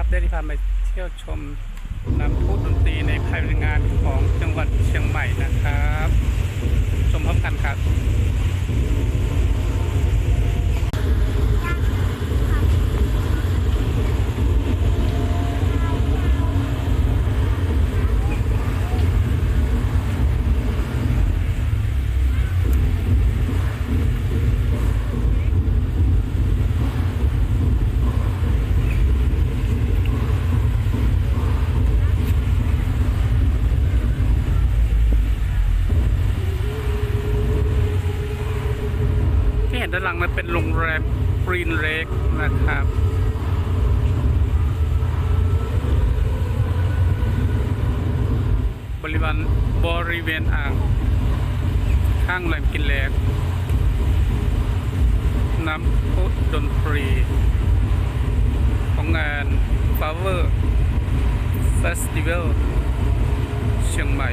ครับ ได้ที่พามาเที่ยวชมน้ำพุดนตรีในภายในงานของจังหวัดเชียงใหม่นะครับ ชมพร้อมกันครับ นด้านหลังนั้นเป็นโรงแรมกรีนเ k กนะครับบริเวณบริเวณอ่างข้างแหลมกินแลกน้ำพุดนตรี ของงาน Flower Festival เชียงใหม่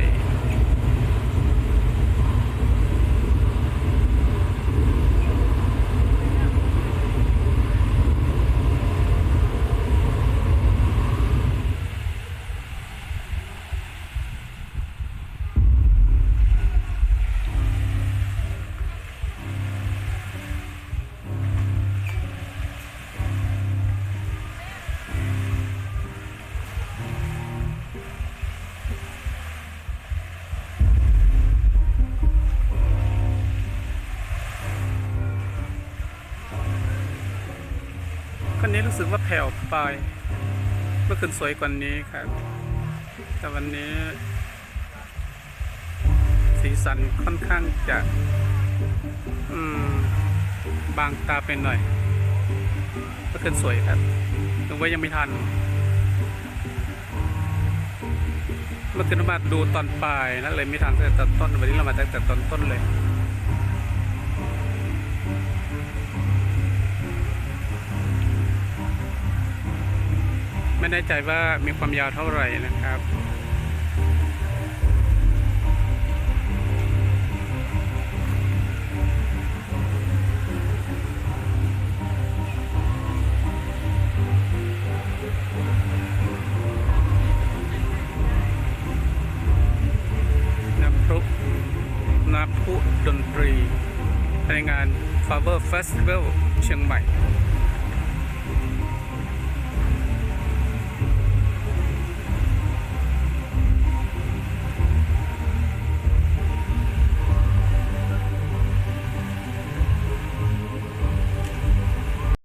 คนนี้รู้สึกว่าแผ่วไปเมื่อคืนสวยกว่านี้ครับ แต่วันนี้ สีสันค่อนข้างจะบางตาไปหน่อยเมื่อคืนสวยครับถึงว่ายังไม่ทันเมื่อคืนเรามาดูตอนปลายนะเลยไม่ทันตั้งแต่ตอนต้นวันนี้เรามาตั้งแต่ตอนต้นเลย ไม่แน่ใจว่ามีความยาวเท่าไหร่นะครับน้ำพรุน้ำพุดนตรีในงาน Flower Festival เชียงใหม่